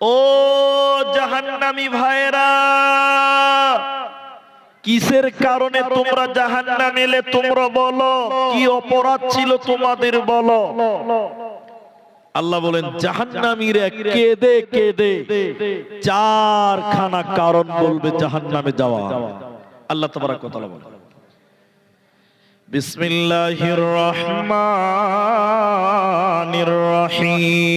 ও জাহান্নামী ভাইরা কিসের কারণে তোমরা জাহান্নাম এলে তোমরা বলো, কি অপরাধ ছিল তোমাদের বলো। আল্লাহ বলেন, জাহান্নামীরা কেঁদে কেঁদে চারখানা কারণ বলবে জাহান্নামে যাওয়া। আল্লাহ তোমার কথা বলেন। বিসমিল্লাহির রহমানির রহিম।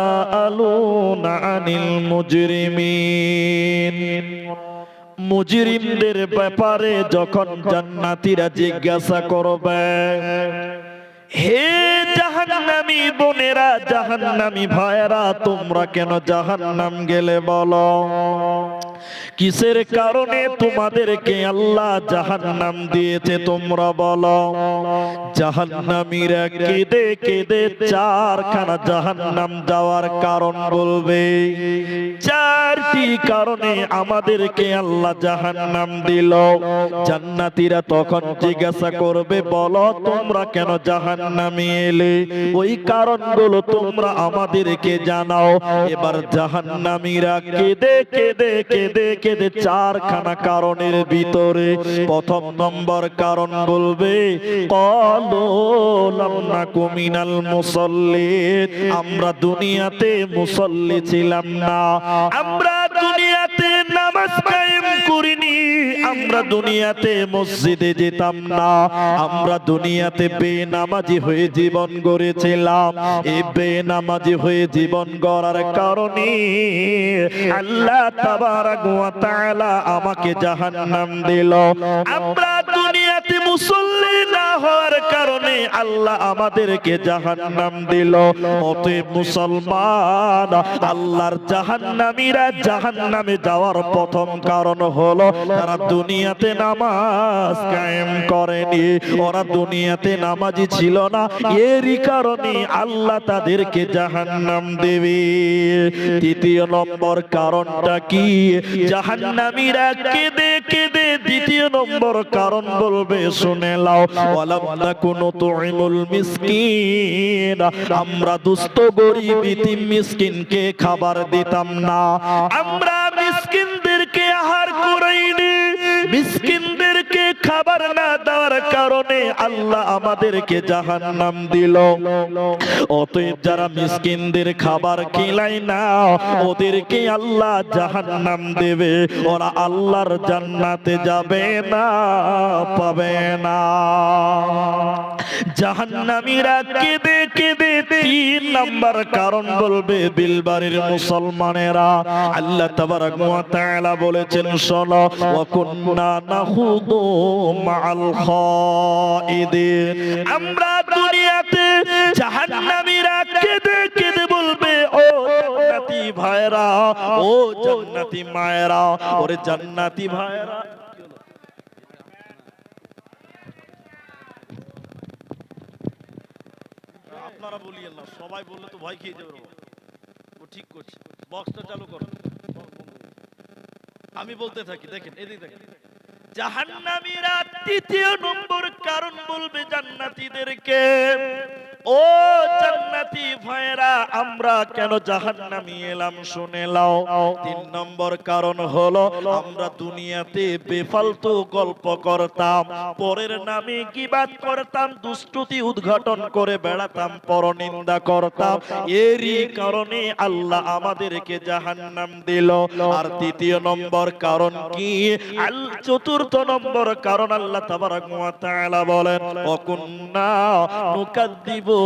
ইয়াতাসাআলুনা عن মুজরিমিন মুজরিমদের ব্যাপারে যখন জান্নাতীরা জিজ্ঞাসা করবে, হে জাহান্নামি বোনেরা, জাহান্নামি ভাইরা তোমরা কেন জাহান্নাম গেলে বলো? কিসের কারণে তোমাদেরকে আল্লাহ জাহান্নাম দিয়েছে তোমরা বলো? জাহান্নামীরা কেঁদে কেঁদে চারখানা জাহান্নাম যাওয়ার কারণ বলবে। চারটি কারণে আমাদেরকে আল্লাহ জাহান্নাম দিল। জান্নাতীরা তখন জিজ্ঞাসা করবে, বলো তোমরা কেন জাহান্নামে এলে? ওই কারণগুলো তোমরা আমাদেরকে জানাও। এবার জাহান্নামীরা কেঁদে কেঁদে কেঁদে কেঁদে কেঁদে চারখানা কারণের ভিতরে প্রথম নম্বর কারণ বলবে কুমিনাল মুসল্লি আমরা দুনিয়াতে মুসল্লি ছিলাম না। আমরা দুনিয়াতে নামাজ করিনি। আমরা দুনিয়াতে মসজিদে যেতাম না। আমরা দুনিয়াতে বেনামাজি হয়ে জীবন গড়েছিলাম। এই বেনামাজি হয়ে জীবন গড়ার কারণে আল্লাহ তাবারাক তাআলা আমাকে জাহান্নাম দিল। আমরা দুনিয়াতে মুসল্লি না হওয়ার কারণে আল্লাহ আমাদেরকে জাহান্নাম দিল। অতএব মুসলমান, আল্লাহর জাহান্নামীরা জাহান্নামে যাওয়ার প্রথম কারণ হলো তারা দুনিয়াতে নামাজ কায়েম করেনি। ওরা দুনিয়াতে নামাজি ছিল না। এরই কারণে আল্লাহ তাদেরকে জাহান্নাম দেবে। তৃতীয় নম্বর কারণটা কি? জাহান্নামীরা কেঁদে কেঁদে দ্বিতীয় নম্বর কারণ বলবে, শুনে লাও মিসকিন। আমরা দুস্থ, গরিব, ইতিম মিসকিনকে খাবার দিতাম না। আমরা মিসকিনদেরকে আহার করাইনি। মিসকিনদেরকে খাবার না কারণে আল্লাহ আমাদেরকে জাহান্নাম দিল। অতএব যারা মিসকিনদের খাবার খিলাই না, ওদেরকে আল্লাহ জাহান্নাম দেবে। ওরা আল্লাহর জান্নাতে যাবে না, পাবে না। জাহান্নামীরা কেঁদে কেঁদে তিন নাম্বার কারণ বলবে বিলবাড়ির মুসলমানেরা। আল্লাহ তাবারাক বলেছেন, শোনো, ওয়া কুন্না নাহুদু মাআল খাইদিন আমরা দুনিয়াতে জাহান্নামীরা কেঁদে কেঁদে বলবে, ও জান্নাতি ভাইরা ও জান্নাতি মায়েরা, ওরে জান্নাতি ভাইরা আমি বলতে থাকি, দেখেন, এদিকে দেখেন। জাহান্নামীরা তৃতীয় নম্বর কারণ বলবে জান্নাতীদেরকে। ও জান্নাতি ভাইরা আমরা কেন জাহান্নামী এলাম শুনে লাও তিন নম্বর কারণ হলো, আমরা দুনিয়াতে বেফালতু গল্প করতাম, পরের নামে গিবাদ করতাম, দুষ্টুতি উদ্ঘাটন করে বেড়াতাম, পরনিন্দা করতাম। এরই কারণে আল্লাহ আমাদেরকে জাহান্নাম দিল। আর তৃতীয় নম্বর কারণ কি? চতুর্থ নম্বর কারণ আল্লাহ তাবারাক ওয়া বলেন, অকুন্না নুকাদ্দিবু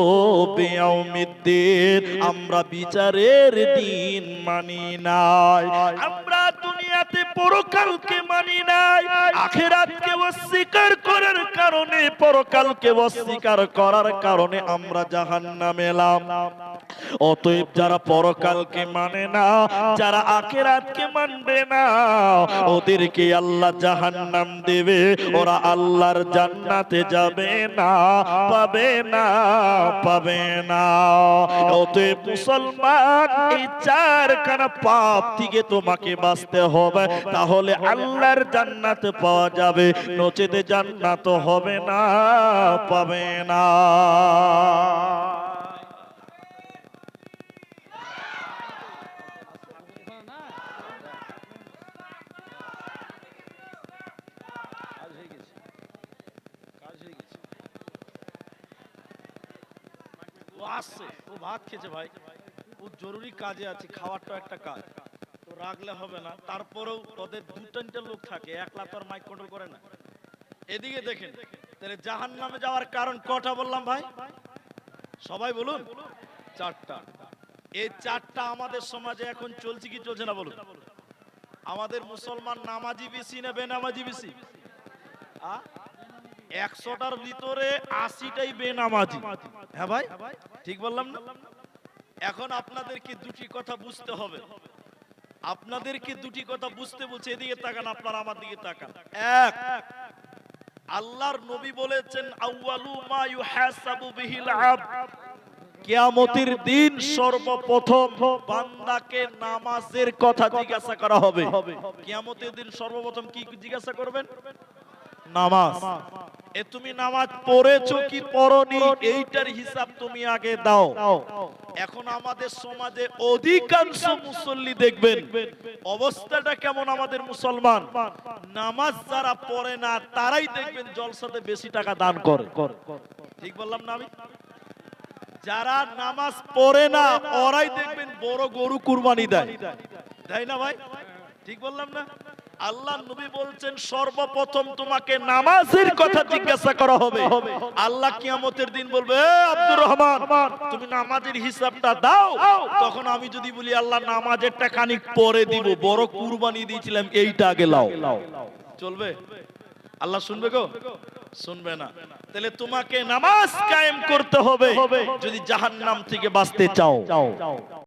বিয়াউমিদ্দিন আমরা বিচারের দিন মানি নাই। আমরা দুনিয়াতে পরকালকে মানি নাই। করার পরকালকে অস্বীকার করার কারণে আমরা জাহান্নামে এলাম। অতএব যারা পরকালকে মানে না, যারা আখেরাতকে মানবে না, ওদেরকে আল্লাহ জাহান্নাম দেবে। ওরা আল্লাহর জান্নাতে যাবে না, পাবে না পাবে না। অতএব মুসলমান, এই চারখানা পাপ থেকে তোমাকে বাঁচতে হবে। তাহলে আল্লাহর জান্নাত পাওয়া যাবে, নচেতে জান্নাত হবে না। না পাবে না। ভাত খেয়েছে ভাই। জরুরি কাজে আছে একটা কাজ। তো রাখলে হবে না, তারপরেও ওদের দু তিনটা লোক থাকে, একলা তো আর মাইক কন্ট্রোল করে না। এদিকে দেখেন তাহলে জাহান নামে যাওয়ার কারণ কটা বললাম ভাই? সবাই বলুন। চারটা। এই চারটা আমাদের সমাজে এখন চলছে কি চলছে না বলুন? আমাদের মুসলমান নামাজি বেশি না বেনামাজি বেশি? একশোটার ভিতরে আশিটাই বেনামাজি। হ্যাঁ ভাই? ঠিক বললাম না? এখন আপনাদেরকে দুটি কথা বুঝতে হবে। আপনাদেরকে দুটি কথা বুঝতে বলছে, এদিকে তাকান, আপনারা আমার দিকে তাকান। এক আল্লাহর নবী বলেছেন, আউয়ালু মা ইউহাসাবু বিহিল আবদ কিয়ামতের দিন সর্বপ্রথম বান্দাকে নামাজের কথা জিজ্ঞাসা করা হবে। কিয়ামতের দিন সর্বপ্রথম কি জিজ্ঞাসা করবেন? নামাজ। এ তুমি নামাজ পড়েছো কি পড়নি? এইটার হিসাব তুমি আগে দাও। এখন আমাদের সমাজে অধিকাংশ মুসল্লি দেখবেন, অবস্থাটা কেমন আমাদের মুসলমান? নামাজ যারা পড়ে না, তারাই দেখবেন জলসাতে বেশি টাকা দান করে। ঠিক বললাম না আমি? যারা নামাজ পড়ে না, ওরাই দেখবেন বড় গরু কুরবানি দেয়। তাই না ভাই? ঠিক বললাম না? আল্লাহ নবী বলছেন, সর্বপ্রথম তোমাকে নামাজের কথা জিজ্ঞাসা করা হবে। আল্লাহ কিয়ামতের দিন বলবে আব্দুর রহমান, তুমি নামাজের হিসাবটা দাও। তখন আমি যদি বলি, আল্লাহ নামাজেরটা খানিক পরে দিব, বড় কুরবানি দিয়েছিলাম, এইটা আগে লাও। চলবে? আল্লাহ শুনবে গো? শুনবে না। তাহলে তোমাকে নামাজ কায়েম করতে হবে, যদি জাহান্নাম থেকে বাঁচতে চাও।